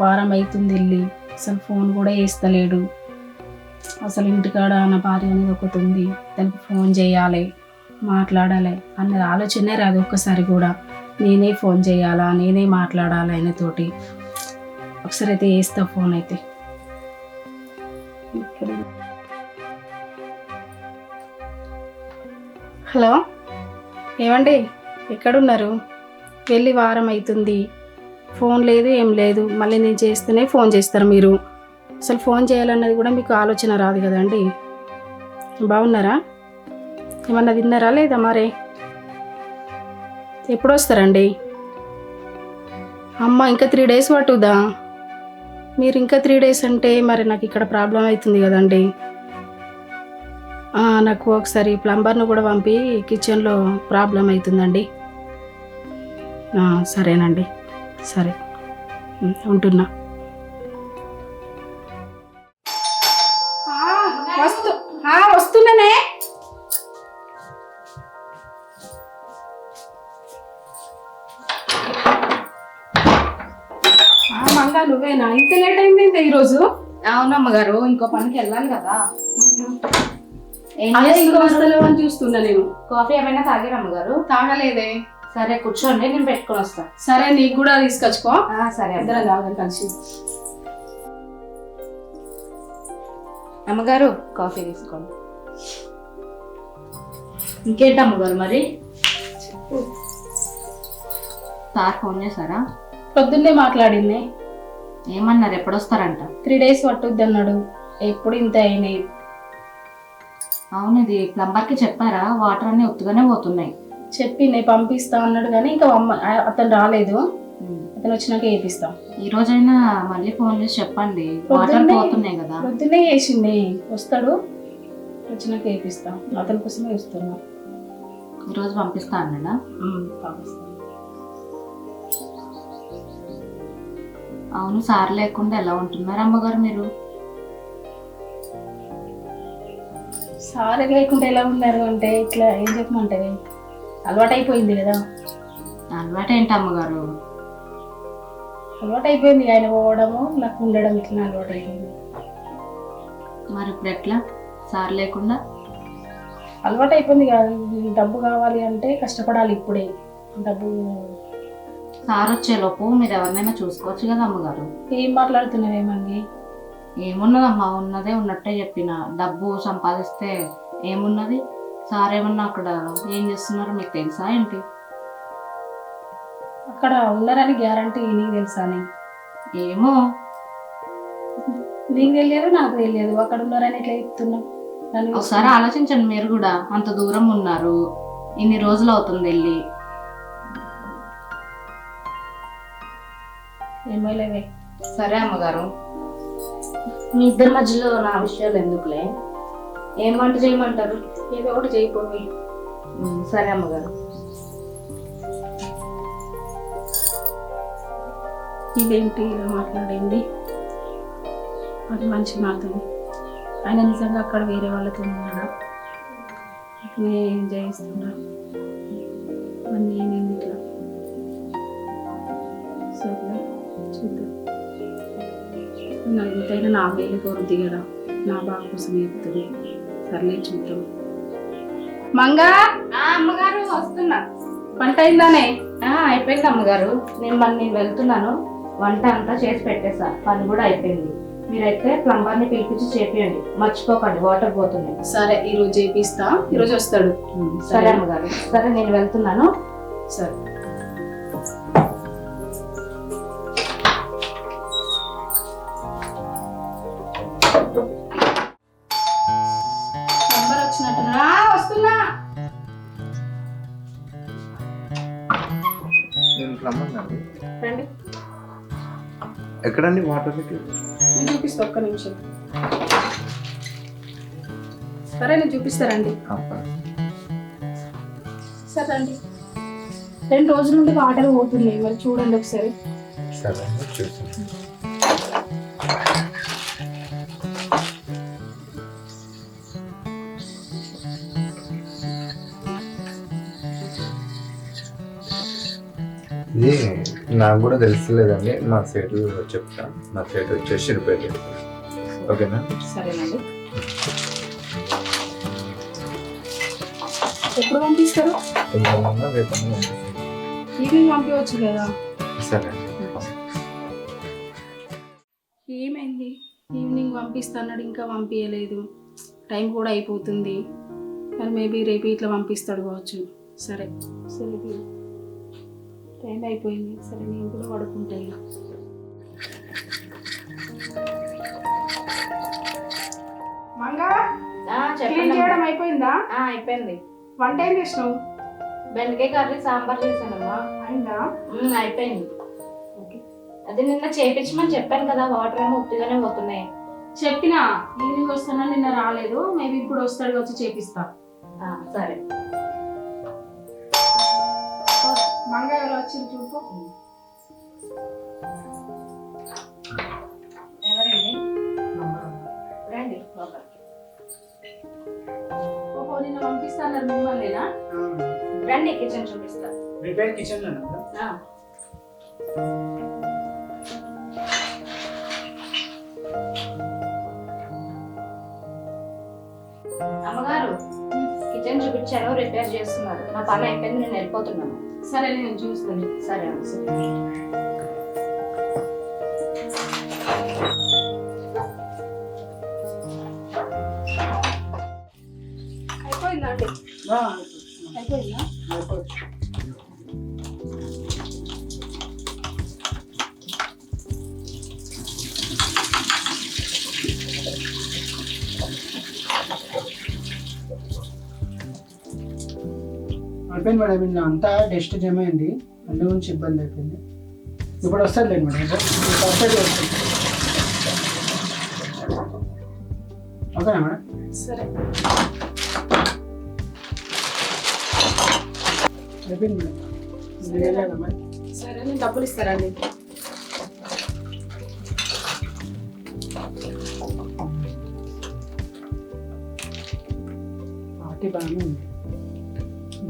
వారం అవుతుంది వెళ్ళి అసలు ఫోన్ కూడా వేస్తలేడు అసలు ఇంటికాడ నా భార్య అనేది ఒకటి ఉంది. దానికి ఫోన్ చేయాలి మాట్లాడాలి అన్న ఆలోచనే రాదు ఒక్కసారి కూడా. నేనే ఫోన్ చేయాలా నేనే మాట్లాడాలి ఆయనతోటి. ఒకసారి అయితే వేస్తా ఫోన్ అయితే. హలో ఏమండి? ఎక్కడున్నారు? వెళ్ళి వారం అవుతుంది ఫోన్ లేదు ఏం లేదు. మళ్ళీ నేను చేస్తేనే ఫోన్ చేస్తారు మీరు. అసలు ఫోన్ చేయాలన్నది కూడా మీకు ఆలోచన రాదు కదండి. బాగున్నారా? ఏమన్నా తిన్నారా లేదా మరే? ఎప్పుడు వస్తారండి అమ్మ ఇంకా త్రీ డేస్ పట్టుదా మీరు ఇంకా త్రీ డేస్ అంటే మరి నాకు ఇక్కడ ప్రాబ్లం అవుతుంది కదండి. నాకు ఒకసారి ప్లంబర్ను కూడా పంపి కిచెన్లో ప్రాబ్లం అవుతుందండి. సరేనండి. సరే. ఉంటున్నా. వస్తు వస్తున్నానే. మంగా నువ్వేనా? ఇంత లేట్ అయింది ఈరోజు? అవునమ్మ గారు ఇంకో పనికి వెళ్ళాలి కదా. ఇంకా? వస్తలేవు అని చూస్తున్నా నేను కాఫీ ఏమైనా తాగారు అమ్మగారు? తాగలేదే. సరే కూర్చోండి నేను పెట్టుకొని వస్తా. సరే నీకు కూడా తీసుకొచ్చుకో. సరే. ఇద్దరం తాగుదాం కలిసి. అమ్మగారు కాఫీ తీసుకోండి. ఇంకేంటి అమ్మగారు మరి? సార్ ఫోన్ చేశారా? పొద్దున్నే మాట్లాడింది. ఏమన్నారు? ఎప్పుడు వస్తారంట త్రీ డేస్ పట్టుద్ది అన్నాడు. ఎప్పుడు ఇంత అయినాయి. అవును ఇది ప్లంబర్కి చెప్పారా? వాటర్ అన్ని ఒత్తుగానే పోతున్నాయి. చెప్పి నేను పంపిస్తా అన్నాడు కానీ ఇంకా అమ్మ అతను రాలేదు. అతను వచ్చినాక వేపిస్తాం ఈ రోజైనా మళ్ళీ ఫోన్ చేసి చెప్పండి. వాటర్ పోతున్నాయి కదా. పొద్దున్నే వేసింది వస్తాడు వచ్చినాక వేపిస్తాం అతని కోసమే వస్తున్నా. ఈ రోజు పంపిస్తా అన్నాడా? పంపిస్తాను అవును సార్ లేకుండా ఎలా ఉంటున్నారు అమ్మగారు మీరు? సారీ లేకుండా ఎలా ఉన్నారు అంటే ఇట్లా ఏం చెప్పమంటావి అలవాటు అయిపోయింది కదా. అలవాటు ఏంటి అమ్మగారు అలవాటు అయిపోయింది ఆయన పోవడము నాకు ఉండడం ఇట్లా అలవాటు అయిపోయింది మరి ఇప్పుడు ఎట్లా సార్ లేకుండా? అలవాటు అయిపోయింది కాదు డబ్బు కావాలి అంటే కష్టపడాలి ఇప్పుడే. డబ్బు సార్ వచ్చేలోపు మీరు ఎవరినైనా చూసుకోవచ్చు కదా అమ్మగారు? ఏం మాట్లాడుతున్నావేమండి ఏమున్నదమ్మా ఉన్నదే ఉన్నట్టే చెప్పిన. డబ్బు సంపాదిస్తే ఏమున్నది? సార్ ఏమన్నా అక్కడ ఏం చేస్తున్నారో మీకు తెలుసా ఏంటి? అక్కడ ఉన్నారని గ్యారంటీ నీకు తెలుసాని ఏమో. నీకు తెలియదు నాకు తెలియదు. అక్కడ ఉన్నారని ఎట్లా చెప్తున్నావు ఒకసారి ఆలోచించండి మీరు కూడా. అంత దూరం ఉన్నారు. ఇన్ని రోజులు అవుతుంది వెళ్ళి. ఏమో సరే అమ్మగారు. మీ ఇద్దరి మధ్యలో నా విషయాలు ఎందుకులే? ఏం వంట చేయమంటారు? ఏదో ఒకటి చేయిపోయి సరే అమ్మగారు. ఇదేంటి ఇలా మాట్లాడింది? అది మంచి నాతో ఆయన నిజంగా అక్కడ వేరే వాళ్ళతో ఉన్నాడా? నేను చేయిస్తున్నా? మరి నేనేంది ఇట్లా సరే చూద్దాం. నలుగుతైనా నా వేలు కోరుద్ది కదా నా బాగా కోసం చెప్తుంది సర్లే చూద్దాం. మంగా? అమ్మగారు వస్తున్నా. పంట అయిందానే? అయిపోయింది అమ్మగారు. నేను మరి నేను వెళ్తున్నాను. వంట అంతా చేసి పెట్టేసా. పని కూడా అయిపోయింది. మీరైతే ప్లంబర్ని పిలిపించి చేపియండి. మర్చిపోకండి వాటర్ పోతున్నాయి సరే ఈరోజు చేపిస్తా. ఈరోజు వస్తాడు. సరే. అమ్మగారు. సరే నేను వెళ్తున్నాను. సరే. నేను రమ్మన్నాను రండి. ఎక్కడండి వాటర్ నేను చూపిస్తా ఒక్క నిమిషం. సరే నేను చూపిస్తారండి సరే రండి. రెండు రోజుల నుండి వాటర్ పోతున్నాయి మరి చూడండి ఒకసారి. సరే చూసి నాకు కూడా తెలుస్తలేదండి మా సైడ్ చెప్తా. మా సైడ్ వచ్చేసి రిపేర్ చేస్తాను ఓకేనా? సరేనండి. ఎప్పుడు పంపిస్తారు? ఈవినింగ్ పంపించవచ్చు కదా? సరే. ఏమైంది? ఈవినింగ్ పంపిస్తాన్నాడు ఇంకా పంపించలేదు టైం కూడా అయిపోతుంది. కానీ మేబీ రేపు ఇట్లా పంపిస్తాడు కావచ్చు. సరే. సరే. టైం అయిపోయింది. సరే నేను కూడా పడుకుంటా ఇక మంగా క్లీన్ చేయడం అయిపోయిందా? అయిపోయింది. వంట ఏం చేసినావు? బెండకాయ కర్రీ సాంబార్ చేశానమ్మా. అయిందా? అయిపోయింది. ఓకే. అది నిన్న చేపించమని చెప్పాను కదా వాటర్ ఏమో ఉత్తిగానే పోతున్నాయి. చెప్పినా ఈవినింగ్ వస్తున్నా నిన్న రాలేదు. మేబీ ఇప్పుడు వస్తాడు వచ్చి చేపిస్తా. సరే. మంగ ఎవరు వచ్చి చూపు ఎవరండి? రండి లోపలికి. ఓహో నిన్న పంపిస్తాన్నారు మిమ్మల్నినా? రండి కిచెన్ చూపిస్తా. రిపేర్ కిచెన్ రిపేర్ చేస్తున్నారు. నా పని అయిపోయింది నేను వెళ్ళిపోతున్నాను. సరే నేను చూస్తాను సరే అయిపోయిందండి అయిపోయింది మేడం నిన్న అంతా డస్ట్ జమ అయింది. అందు గురించి ఇబ్బంది అయిపోయింది. ఇప్పుడు వస్తుంది లేదు మేడం పర్ఫెక్ట్ వస్తుంది ఓకేనా మేడం? సరే. అయిపోయింది మేడం. సరే. నేను డబ్బులు ఇస్తారండి పార్టీ బాగానే ఉంది.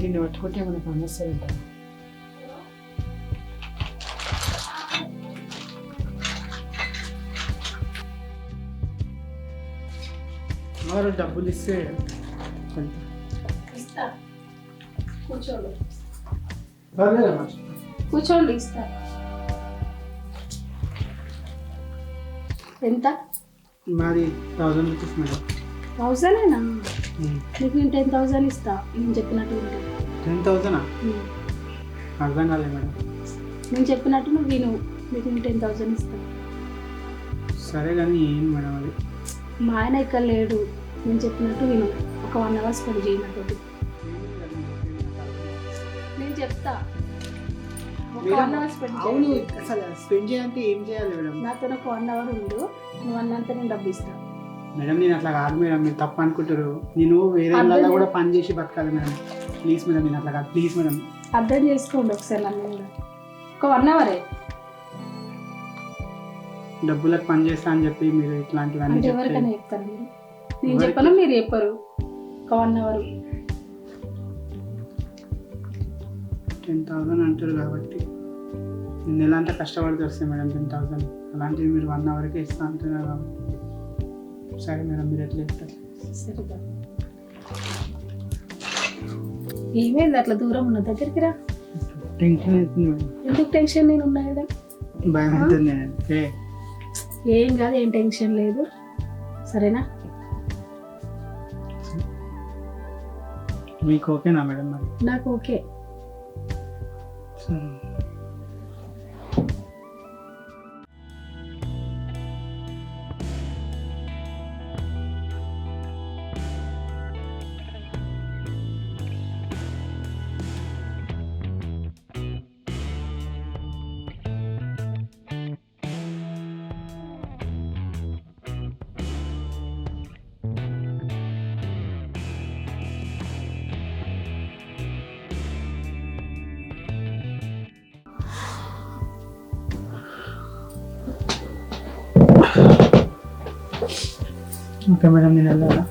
దీన్ని పట్టుకుంటే మనకు అనొస్తారంట మరి డబ్బులు ఇస్తే కూర్చోండి కూర్చోండి ఇస్తా ఎంత మాది థౌజండ్ రూపీస్ మేడం థౌజండేనా నీకు నేను టెన్ ఇస్తా నేను చెప్పినట్టు టెన్ థౌజండా అర్థం కాలేదు మేడం. నేను చెప్పినట్టు నువ్వు విను నీకు నేను టెన్ ఇస్తా. సరే కానీ ఏం మేడం అది? మా ఆయన ఇక్కడ లేడు నేను చెప్పినట్టు విను. ఒక వన్ అవర్ స్పెండ్ చేయనట్టు నేను చెప్తా. అవును అసలు స్పెండ్ చేయాలంటే ఏం చేయాలి మేడం? నాతో ఒక వన్ అవర్ ఉండు నువ్వు అన్నంత నేను డబ్బు ఇస్తా. మేడం నేను అట్లా కాదు మేడం మీరు తప్పు అనుకుంటారు నేను వేరే వాళ్ళ కూడా పని చేసి బతకాలి మేడం. ప్లీజ్ మేడం నేను అట్లా కాదు. Please madam. అర్థం చేసుకోండి ఒకసారి నన్ను ఒక వన్ అవరే డబ్బులకు పని చేస్తా అని చెప్పి మీరు ఇట్లాంటివన్నీ అంటే ఎవరికైనా చెప్తారు మీరు? నేను? చెప్పను మీరు చెప్పరు. ఒక వన్ అవర్. టెన్ థౌసండ్ అంటారు కాబట్టి. నేను నెల అంతా కష్టపడితే వస్తాయి మేడం టెన్ థౌసండ్ అలాంటివి మీరు వన్ అవర్కే ఇస్తా అంటున్నారు కాబట్టి. సరే మేడం మీరు ఎట్లా సరిగా ఏమైంది అట్లా దూరం ఉన్న దగ్గరికి రా? టెన్షన్ అవుతుంది మేడం. ఎందుకు టెన్షన్ నేను ఉన్నా కదా? భయం అవుతుంది అంటే ఏం? కాదు ఏం టెన్షన్ లేదు. సరేనా? మీకు ఓకేనా మేడం నాకు ఓకే. ఓకే మేడం నేను వెళ్ళాలా?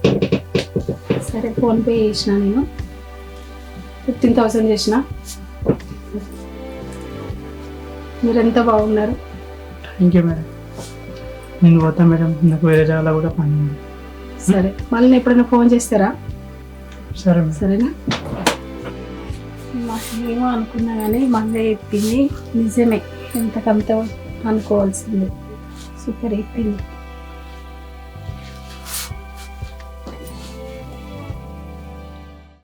సరే ఫోన్పే చేసిన నేను. ఫిఫ్టీన్ థౌసండ్ చేసిన. మీరు ఎంత బాగున్నారు? Thank you madam. నేను పోతా మేడం నాకు వేరే జాగాలో కూడా పని ఉంది. సరే మళ్ళీ ఎప్పుడైనా ఫోన్ చేస్తారా? సరే సరేనా? ఏమో అనుకున్నా కానీ మళ్ళీ చెప్పింది. నిజమే ఎంతకంత అనుకోవాల్సింది. సూపర్ చెప్పింది